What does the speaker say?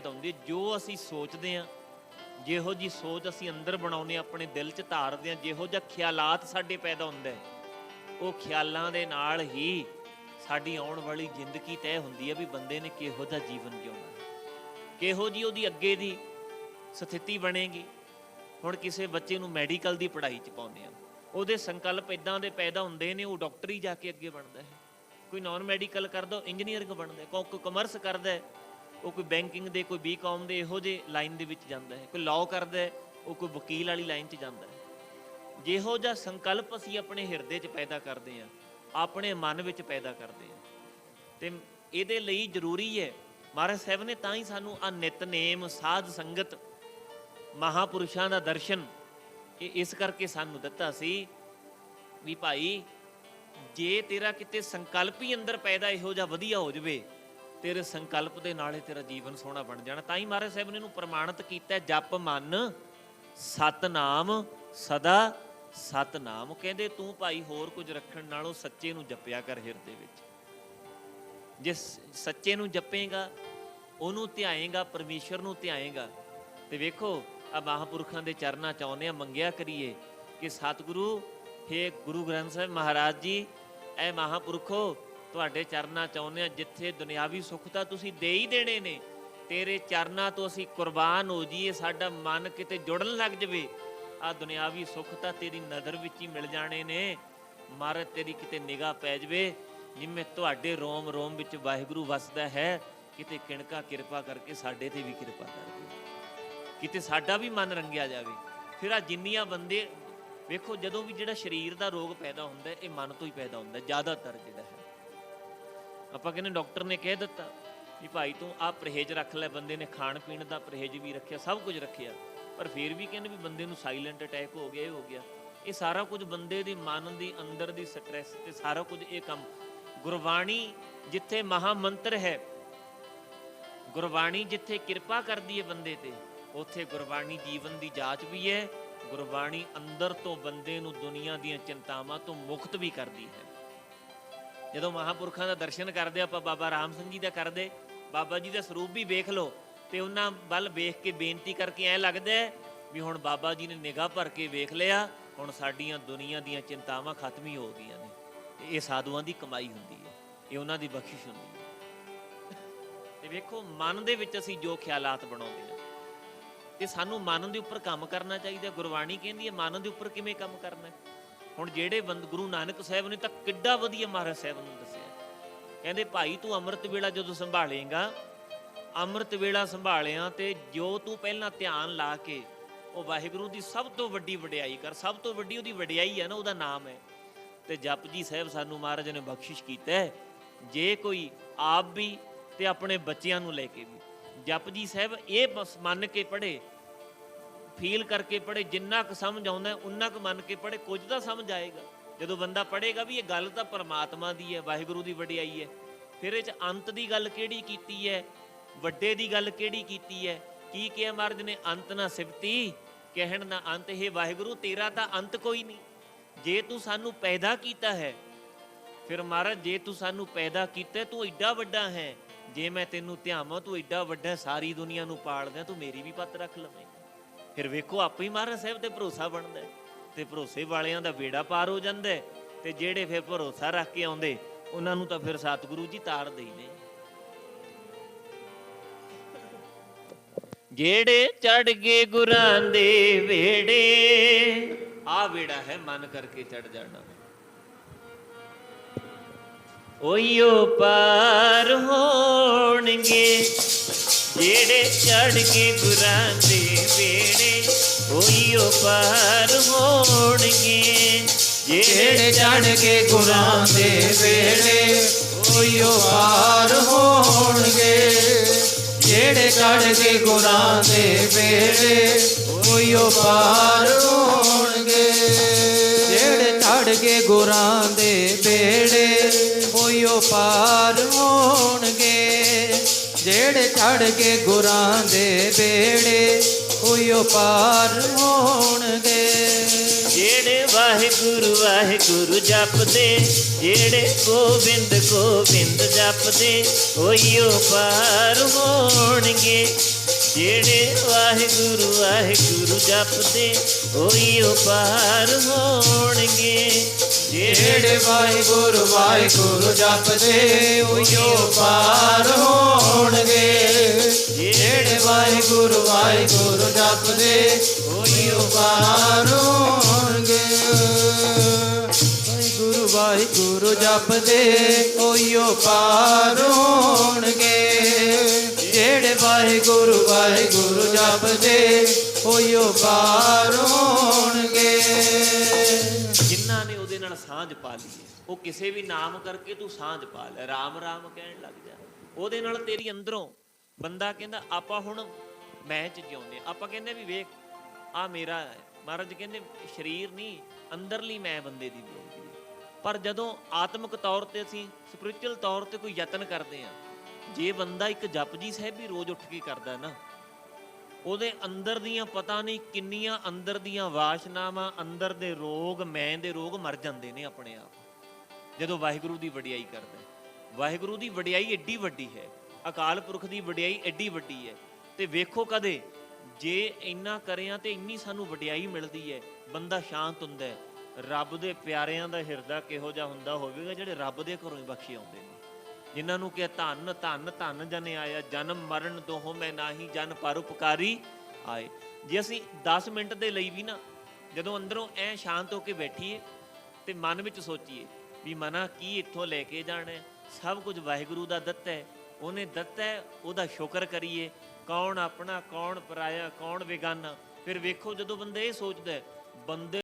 ਪੈਦਾ ਹੁੰਦੀ ਜੋ ਅਸੀਂ ਸੋਚਦੇ ਹਾਂ, ਜਿਹੋ ਜੀ ਸੋਚ ਅਸੀਂ ਅੰਦਰ ਬਣਾਉਂਦੇ ਹਾਂ, ਆਪਣੇ ਦਿਲ 'ਚ ਧਾਰਦੇ ਹਾਂ, ਜਿਹੋ ਜਿਹਾ ਖਿਆਲਾਤ ਸਾਡੇ ਪੈਦਾ ਹੁੰਦਾ ਉਹ ਖਿਆਲਾਂ ਦੇ ਨਾਲ ਹੀ ਸਾਡੀ ਆਉਣ ਵਾਲੀ ਜ਼ਿੰਦਗੀ ਤੈਅ ਹੁੰਦੀ ਹੈ ਵੀ ਬੰਦੇ ਨੇ ਕਿਹੋ ਜਿਹਾ ਜੀਵਨ ਜਿਉਣਾ ਹੈ। ਕਿਹੋ ਜੀ ਉਹਦੀ ਅੱਗੇ ਦੀ ਸਥਿਤੀ ਬਣੇਗੀ ਹੁਣ ਕਿਸੇ ਬੱਚੇ ਨੂੰ ਮੈਡੀਕਲ ਦੀ ਪੜ੍ਹਾਈ 'ਚ ਪਾਉਂਦੇ ਆ ਉਹਦੇ ਸੰਕਲਪ ਇਦਾਂ ਦੇ ਪੈਦਾ ਹੁੰਦੇ ਨੇ, ਉਹ ਡਾਕਟਰੀ ਜਾ ਕੇ ਅੱਗੇ ਬਣਦਾ ਹੈ ਕੋਈ ਨਾਨ ਮੈਡੀਕਲ ਕਰਦਾ, ਉਹ ਇੰਜੀਨੀਅਰਿੰਗ ਬਣਦਾ ਹੈ, ਕੋਈ ਕਮਰਸ ਕਰਦਾ ਉਹ ਕੋਈ ਬੈਂਕਿੰਗ ਦੇ, ਕੋਈ ਬੀਕਾਮ ਦੇ, ਇਹੋ ਜਿਹੇ ਲਾਈਨ ਦੇ ਵਿੱਚ ਜਾਂਦਾ ਹੈ। ਕੋਈ ਲਾਅ ਕਰਦਾ ਹੈ, ਉਹ ਕੋਈ ਵਕੀਲ ਵਾਲੀ ਲਾਈਨ 'ਚ ਜਾਂਦਾ ਹੈ। ਜਿਹੋ ਜਿਹਾ ਸੰਕਲਪ ਅਸੀਂ ਆਪਣੇ ਹਿਰਦੇ 'ਚ ਪੈਦਾ ਕਰਦੇ ਆ ਆਪਣੇ ਮਨ ਵਿੱਚ ਪੈਦਾ ਕਰਦੇ ਆ ਤੇ ਇਹਦੇ ਲਈ ਜ਼ਰੂਰੀ ਹੈ, ਮਹਾਰਾਜ ਸਾਹਿਬ ਨੇ ਤਾਂ ਹੀ ਸਾਨੂੰ ਆ ਨਿਤਨੇਮ ਸਾਧ ਸੰਗਤ, ਮਹਾਪੁਰਸ਼ਾਂ ਦਾ ਦਰਸ਼ਨ, ਇਹ ਇਸ ਕਰਕੇ ਸਾਨੂੰ ਦਿੱਤਾ ਸੀ ਵੀ ਭਾਈ, ਜੇ ਤੇਰਾ ਕਿਤੇ ਸੰਕਲਪ ਹੀ ਅੰਦਰ ਪੈਦਾ ਇਹੋ ਜਿਹਾ ਵਧੀਆ ਹੋ ਜਵੇ ਤੇਰੇ ਸੰਕਲਪ ਦੇ ਨਾਲ ਹੀ ਤੇਰਾ ਜੀਵਨ ਸੋਹਣਾ ਬਣ ਜਾਣਾ। ਤਾਂ ਹੀ ਮਹਾਰਾਜ ਸਾਹਿਬ ਨੇ ਇਹਨੂੰ ਪ੍ਰਮਾਣਿਤ ਕੀਤਾ ਜਪ ਮਨ, ਸਤਨਾਮ, ਸਦਾ ਸਤਨਾਮ। ਕਹਿੰਦੇ, ਤੂੰ ਭਾਈ ਹੋਰ ਕੁਝ ਰੱਖਣ ਨਾਲੋਂ ਸੱਚੇ ਨੂੰ ਜਪਿਆ ਕਰ ਹਿਰਦੇ ਵਿੱਚ। ਜੇ ਸੱਚੇ ਨੂੰ ਜਪੇਗਾ, ਉਹਨੂੰ ਧਿਆਏਗਾ, ਪਰਮੇਸ਼ਰ ਨੂੰ ਧਿਆਏਗਾ, ਤੇ ਵੇਖੋ, ਆ ਮਹਾਪੁਰਖਾਂ ਦੇ ਚਰਨਾਂ ਚ ਆਉਂਦੇ ਆ, ਮੰਗਿਆ ਕਰੀਏ ਕਿ ਸਤਿਗੁਰੂ हे ਗੁਰੂ ਗ੍ਰੰਥ ਸਾਹਿਬ ਮਹਾਰਾਜ ਜੀ, ਐ ਮਹਾਪੁਰਖੋ ਤੁਹਾਡੇ ਚਰਨਾਂ ਚਾਹੁੰਦੇ ਆਉਂਦੇ ਆ, ਜਿੱਥੇ ਦੁਨਿਆਵੀ ਸੁੱਖ ਤਾਂ ਤੁਸੀਂ ਦੇ ਹੀ ਦੇਣੇ ਨੇ। ਤੇਰੇ ਚਰਨਾਂ ਤੋਂ ਅਸੀਂ ਕੁਰਬਾਨ ਹੋ ਜਾਈਏ, ਸਾਡਾ ਮਨ ਕਿਤੇ ਜੁੜਨ ਲੱਗ ਜਵੇ। ਆ ਦੁਨਿਆਵੀ ਸੁੱਖ ਤਾਂ ਤੇਰੀ ਨਜ਼ਰ ਵਿੱਚ ਹੀ ਮਿਲ ਜਾਣੇ ਨੇ। ਮਾਰ ਤੇਰੀ ਕਿਤੇ ਨਿਗਾਹ ਪੈ ਜਵੇ, ਜਿਵੇਂ ਤੁਹਾਡੇ ਰੋਮ ਰੋਮ ਵਿੱਚ ਵਾਹਿਗੁਰੂ ਵਸਦਾ ਹੈ, ਕਿਤੇ ਕਿਣਕਾ ਕਿਰਪਾ ਕਰਕੇ ਸਾਡੇ ਤੇ ਵੀ ਕਿਰਪਾ ਕਰ ਦਿਓ। ਕਿਤੇ ਸਾਡਾ ਵੀ ਮਨ ਰੰਗਿਆ ਜਾਵੇ। ਫਿਰ ਆ ਜਿੰਨੀਆਂ ਬੰਦੇ, ਵੇਖੋ ਜਦੋਂ ਵੀ ਜਿਹੜਾ ਸਰੀਰ ਦਾ ਰੋਗ ਪੈਦਾ ਹੁੰਦਾ, ਇਹ ਮਨ ਤੋਂ ਹੀ ਪੈਦਾ ਹੁੰਦਾ, ਜ਼ਿਆਦਾਤਰ ਜਿਹੜਾ ਹੈ। ਆਪਾਂ ਕਹਿੰਦੇ ਡਾਕਟਰ ਨੇ ਕਹਿ ਦਿੱਤਾ ਵੀ ਭਾਈ ਤੂੰ ਆ ਪਰਹੇਜ਼ ਰੱਖ ਲੈ, ਬੰਦੇ ਨੇ ਖਾਣ ਪੀਣ ਦਾ ਪਰਹੇਜ਼ ਵੀ ਰੱਖਿਆ, ਸਭ ਕੁਝ ਰੱਖਿਆ। ਪਰ ਫਿਰ ਵੀ ਕਹਿੰਦੇ ਵੀ ਬੰਦੇ ਨੂੰ ਸਾਇਲੈਂਟ ਅਟੈਕ ਹੋ ਗਿਆ, ਇਹ ਹੋ ਗਿਆ। ਇਹ ਸਾਰਾ ਕੁਝ ਬੰਦੇ ਦੀ ਮਨ ਦੀ, ਅੰਦਰ ਦੀ ਸਟ੍ਰੈਸ ਤੇ ਸਾਰਾ ਕੁਝ ਇਹ ਕੰਮ। ਗੁਰਬਾਣੀ ਜਿੱਥੇ ਮਹਾ ਮੰਤਰ ਹੈ, ਗੁਰਬਾਣੀ ਜਿੱਥੇ ਕਿਰਪਾ ਕਰਦੀ ਹੈ ਬੰਦੇ ਤੇ, ਉੱਥੇ ਗੁਰਬਾਣੀ ਜੀਵਨ ਦੀ ਜਾਂਚ ਵੀ ਹੈ, ਗੁਰਬਾਣੀ ਅੰਦਰ ਤੋਂ ਬੰਦੇ ਨੂੰ ਦੁਨੀਆ ਦੀਆਂ ਚਿੰਤਾਵਾਂ ਤੋਂ ਮੁਕਤ ਵੀ ਕਰਦੀ ਹੈ। ਜਦੋਂ ਮਹਾਪੁਰਖਾਂ ਦਾ ਦਰਸ਼ਨ ਕਰਦੇ, ਆਪਾਂ ਬਾਬਾ ਰਾਮ ਸਿੰਘ ਜੀ ਦਾ ਕਰਦੇ, ਬਾਬਾ ਜੀ ਦਾ ਸਰੂਪ ਵੀ ਵੇਖ ਲਓ, ਤੇ ਉਹਨਾਂ ਵੱਲ ਵੇਖ ਕੇ ਬੇਨਤੀ ਕਰਕੇ ਐ ਲੱਗਦਾ ਵੀ ਹੁਣ ਬਾਬਾ ਜੀ ਨੇ ਨਿਗਾਹ ਭਰ ਕੇ ਵੇਖ ਲਿਆ, ਹੁਣ ਸਾਡੀਆਂ ਦੁਨੀਆ ਦੀਆਂ ਚਿੰਤਾਵਾਂ ਖਤਮ ਹੀ ਹੋ ਗਈਆਂ ਨੇ ਇਹ ਸਾਧੂਆਂ ਦੀ ਕਮਾਈ ਹੁੰਦੀ ਹੈ, ਇਹ ਉਹਨਾਂ ਦੀ ਬਖਸ਼ਿਸ਼ ਹੁੰਦੀ ਹੈ। ਤੇ ਵੇਖੋ, ਮਨ ਦੇ ਵਿੱਚ ਅਸੀਂ ਜੋ ਖਿਆਲਾਤ ਬਣਾਉਂਦੇ ਹਾਂ, ਤੇ ਸਾਨੂੰ ਮਨ ਦੇ ਉੱਪਰ ਕੰਮ ਕਰਨਾ ਚਾਹੀਦਾ, ਗੁਰਬਾਣੀ ਕਹਿੰਦੀ ਹੈ ਮਨ ਦੇ ਉੱਪਰ ਕਿਵੇਂ ਕੰਮ ਕਰਨਾ ਹੈ? ਹੁਣ ਜਿਹੜੇ ਬੰਦ ਗੁਰੂ ਨਾਨਕ ਸਾਹਿਬ ਨੇ ਤਾਂ ਕਿੱਡਾ ਵਧੀਆ ਮਹਾਰਾਜ ਸਾਹਿਬ ਨੂੰ ਦੱਸਿਆ। ਕਹਿੰਦੇ, ਭਾਈ, ਤੂੰ ਅੰਮ੍ਰਿਤ ਵੇਲਾ ਜਦੋਂ ਸੰਭਾਲੇਗਾ, ਅੰਮ੍ਰਿਤ ਵੇਲਾ ਸੰਭਾਲਿਆ ਤੇ ਜੋ ਤੂੰ ਪਹਿਲਾਂ ਧਿਆਨ ਲਾ ਕੇ ਉਹ ਵਾਹਿਗੁਰੂ ਦੀ ਸਭ ਤੋਂ ਵੱਡੀ ਵਡਿਆਈ ਕਰ, ਸਭ ਤੋਂ ਵੱਡੀ ਉਹਦੀ ਵਡਿਆਈ ਹੈ ਨਾ, ਉਹਦਾ ਨਾਮ ਹੈ। ਤੇ ਜਪਜੀ ਸਾਹਿਬ ਸਾਨੂੰ ਮਹਾਰਾਜ ਨੇ ਬਖਸ਼ਿਸ਼ ਕੀਤਾ ਹੈ, ਜੇ ਕੋਈ ਆਪ ਵੀ ਤੇ ਆਪਣੇ ਬੱਚਿਆਂ ਨੂੰ ਲੈ ਕੇ ਵੀ। ਜਪਜੀ ਸਾਹਿਬ ਇਹ ਮੰਨ ਕੇ ਪੜ੍ਹੇ ਫੀਲ ਕਰਕੇ ਪੜ੍ਹੇ, ਜਿੰਨਾ ਕੁ ਸਮਝ ਆਉਂਦਾ, ਉਨਾ ਕੁ ਮੰਨ ਕੇ ਪੜ੍ਹੇ, ਕੁਝ ਤਾਂ ਸਮਝ ਆਏਗਾ। ਜਦੋਂ ਬੰਦਾ ਪੜ੍ਹੇਗਾ ਵੀ ਇਹ ਗੱਲ ਤਾਂ ਪਰਮਾਤਮਾ ਦੀ ਹੈ, ਵਾਹਿਗੁਰੂ ਦੀ ਵਡਿਆਈ ਹੈ, ਫਿਰ ਇਹ ਚ ਅੰਤ ਦੀ ਗੱਲ ਕਿਹੜੀ ਕੀਤੀ ਹੈ? ਵੱਡੇ ਦੀ ਗੱਲ ਕਿਹੜੀ ਕੀਤੀ ਹੈ? ਕੀ ਕਿਹਾ ਮਹਾਰਾਜ ਨੇ? ਅੰਤ ਨਾ ਸਿਫਤੀ, ਕਹਿਣ ਨਾ ਅੰਤ। ਇਹ ਵਾਹਿਗੁਰੂ, ਤੇਰਾ ਤਾਂ ਅੰਤ ਕੋਈ ਨਹੀਂ। ਜੇ ਤੂੰ ਸਾਨੂੰ ਪੈਦਾ ਕੀਤਾ ਹੈ, ਫਿਰ ਮਹਾਰਾਜ, ਜੇ ਤੂੰ ਸਾਨੂੰ ਪੈਦਾ ਕੀਤਾ ਤੂੰ ਐਡਾ ਵੱਡਾ ਹੈ। ਜੇ ਮੈਂ ਤੈਨੂੰ ਧਿਆਵਾਂ, ਤੂੰ ਐਡਾ ਵੱਡਾ ਸਾਰੀ ਦੁਨੀਆ ਨੂੰ ਪਾਲਦਾ, ਤੂੰ ਮੇਰੀ ਵੀ ਪੱਤ ਰੱਖ ਲਵੇਂ ਫਿਰ ਵੇਖੋ, ਆਪੇ ਹੀ ਮਹਾਰਾਜ ਸਾਹਿਬ ਤੇ ਭਰੋਸਾ ਬਣਦਾ ਤੇ ਭਰੋਸੇ ਵਾਲਿਆਂ ਦਾ ਬੇੜਾ ਪਾਰ ਹੋ ਜਾਂਦਾ ਤੇ ਜਿਹੜੇ ਫਿਰ ਭਰੋਸਾ ਰੱਖ ਕੇ ਆਉਂਦੇ, ਉਹਨਾਂ ਨੂੰ ਤਾਂ ਫਿਰ ਸਤਿਗੁਰੂ ਜੀ ਤਾਰ ਦੇਈਦੇ ਜਿਹੜੇ ਚੜ ਗਏ ਗੁਰਾਂ ਦੇ ਵੇੜੇ ਆ ਵੇੜਾ ਹੈ ਮਨ ਕਰਕੇ ਚੜ ਜਾਣਾ। ਓਯੋ ਪਾਰ ਹੋਣਗੇ। ਜਿਹੜੇ ਚੜ ਕੇ ਗੁਰਾਂ ਦੇ ਵੇੜੇ ਓਯੋ ਪਾਰ ਹੋਣਗੇ। ਜਿਹੜੇ ਚੜ ਕੇ ਗੁਰਾਂ ਦੇ ਵੇੜੇ ਓਯੋ ਪਾਰ ਹੋਣਗੇ। ਜਿਹੜੇ ਚੜ ਕੇ ਗੁਰਾਂ ਦੇ ਵੇੜੇ ਓਯੋ ਪਾਰ ਹੋਣਗੇ। ਜਿਹੜੇ ਚੜ ਕੇ ਗੁਰਾਂ ਦੇ ਵੇੜੇ ਓਯੋ ਪਾਰ ਜਿਹੜੇ ਚੜ ਕੇ ਗੁਰਾਂ ਦੇ ਬੇੜੇ ਉਇਓ ਪਾਰ ਹੋਣਗੇ। ਜਿਹੜੇ ਵਾਹਿਗੁਰੂ ਵਾਹਿਗੁਰੂ ਜਪਦੇ, ਜਿਹੜੇ ਗੋਬਿੰਦ ਗੋਬਿੰਦ ਜਪਦੇ ਹੋਈਓ ਪਾਰ ਹੋਣਗੇ। ਜਿਹੜੇ ਵਾਹਿਗੁਰੂ ਵਾਹਿਗੁਰੂ ਜਪਦੇ? ਹੋਈਓ ਪਾਰ ਹੋਣਗੇ। ਜਿਹੜੇ ਵਾਹਿਗੁਰੂ ਵਾਹਿਗੁਰੂ ਜਪਦੇ? ਉਇਓ ਪਾਰ ਹੋਣਗੇ। ਜਿਹੜੇ ਵਾਹਿਗੁਰੂ ਵਾਹਿਗੁਰੂ ਜਪਦੇ? ਉਇਓ ਪਾਰ ਹੋਣਗੇ। ਵਾਹਿਗੁਰੂ ਵਾਹਿਗੁਰੂ ਜਪਦੇ? ਉਇਓ ਪਾਰ ਹੋਣਗੇ। ਵਾਹਿਗੁਰੂ ਵਾਹਿਗੁਰੂ ਜਪਦੇ ਉਇਓ ਪਾਰ ਹੋਣਗੇ। ਜਿਨ੍ਹਾਂ ਨੇ ਉਹਦੇ ਨਾਲ ਸਾਂਝ ਪਾ ਲਈ ਉਹ ਕਿਸੇ ਵੀ ਨਾਮ ਕਰਕੇ ਤੂੰ ਸਾਂਝ ਪਾ ਲੈ, ਰਾਮ ਰਾਮ ਕਹਿਣ ਲੱਗ ਜਾ। ਉਹਦੇ ਨਾਲ ਤੇਰੀ ਅੰਦਰੋਂ ਬੰਦਾ ਕਹਿੰਦਾ, ਆਪਾਂ ਹੁਣ ਮੈਂ ਚ ਜਿਉਂਦੇ ਹਾਂ। ਆਪਾਂ ਕਹਿੰਦੇ ਵੀ ਵੇਖ ਆ ਮੇਰਾ ਮਹਾਰਾਜ ਕਹਿੰਦੇ, ਸਰੀਰ ਨਹੀਂ, ਅੰਦਰਲੀ ਮੈਂ ਬੰਦੇ ਦੀ ਬੋਲਦੀ ਪਰ ਜਦੋਂ ਆਤਮਿਕ ਤੌਰ ਤੇ ਅਸੀਂ ਸਪਿਰਚੁਅਲ ਤੌਰ ਤੇ ਕੋਈ ਯਤਨ ਕਰਦੇ ਆ ਜੇ ਬੰਦਾ ਇੱਕ ਜਪਜੀ ਸਾਹਿਬ ਵੀ ਰੋਜ਼ ਉੱਠ ਕੇ ਕਰਦਾ ਨਾ, ਉਹਦੇ ਅੰਦਰ ਦੀਆਂ ਪਤਾ ਨਹੀਂ ਕਿੰਨੀਆਂ ਅੰਦਰ ਦੀਆਂ ਵਾਸ਼ਨਾਵਾਂ, ਅੰਦਰ ਦੇ ਰੋਗ, ਮੈਂ ਦੇ ਰੋਗ ਮਰ ਜਾਂਦੇ ਨੇ ਆਪਣੇ ਆਪ। ਜਦੋਂ ਵਾਹਿਗੁਰੂ ਦੀ ਵਡਿਆਈ ਕਰਦਾ ਵਾਹਿਗੁਰੂ ਦੀ ਵਡਿਆਈ ਏਡੀ ਵੱਡੀ ਹੈ, ਅਕਾਲ ਪੁਰਖ ਦੀ ਵਡਿਆਈ ਏਡੀ ਵੱਡੀ ਹੈ। ਤੇ ਵੇਖੋ ਕਦੇ, ਜੇ ਇੰਨਾ ਕਰਿਆ ਤੇ ਇੰਨੀ ਸਾਨੂੰ ਵਡਿਆਈ ਮਿਲਦੀ ਹੈ, ਬੰਦਾ ਸ਼ਾਂਤ ਹੁੰਦਾ ਹੈ। ਰੱਬ ਦੇ ਪਿਆਰਿਆਂ ਦਾ ਹਿਰਦਾ ਕਿਹੋ ਜਿਹਾ ਹੁੰਦਾ ਹੋਵੇਗਾ, ਜਿਹੜੇ ਰੱਬ ਦੇ ਘਰੋਂ ਹੀ ਬਖਸ਼ੇ ਆਉਂਦੇ ਨੇ। ਜਿਨ੍ਹਾਂ ਨੂੰ ਕਿ ਧੰਨ ਧੰਨ ਧੰਨ ਜਨੇ ਆਇਆ, ਜਨਮ ਮਰਨ ਦੋਹੋਂ ਮੈਂ ਨਾਹੀ, ਜਨ ਪਰ ਉਪਕਾਰੀ ਆਏ। ਜੇ ਅਸੀਂ 10 ਮਿੰਟ ਦੇ ਲਈ ਵੀ ਨਾ ਜਦੋਂ ਅੰਦਰੋਂ ਐ ਸ਼ਾਂਤ ਹੋ ਕੇ ਬੈਠੀਏ ਤੇ ਮਨ ਵਿੱਚ ਸੋਚੀਏ ਵੀ ਮਨਾ ਕੀ ਇੱਥੋਂ ਲੈ ਕੇ ਜਾਣਾ ਹੈ, ਸਭ ਕੁਝ ਵਾਹਿਗੁਰੂ ਦਾ ਦਿੱਤਾ ਹੈ, ਉਹਨੇ ਦਿੱਤਾ ਹੈ, ਉਹਦਾ ਸ਼ੁਕਰ ਕਰੀਏ, ਕੌਣ ਆਪਣਾ, ਕੌਣ ਪਰਾਇਆ, ਕੌਣ ਬੇਗਾਨਾ? ਫਿਰ ਵੇਖੋ ਜਦੋਂ ਬੰਦਾ ਇਹ ਸੋਚਦਾ ਹੈ, ਬੰਦੇ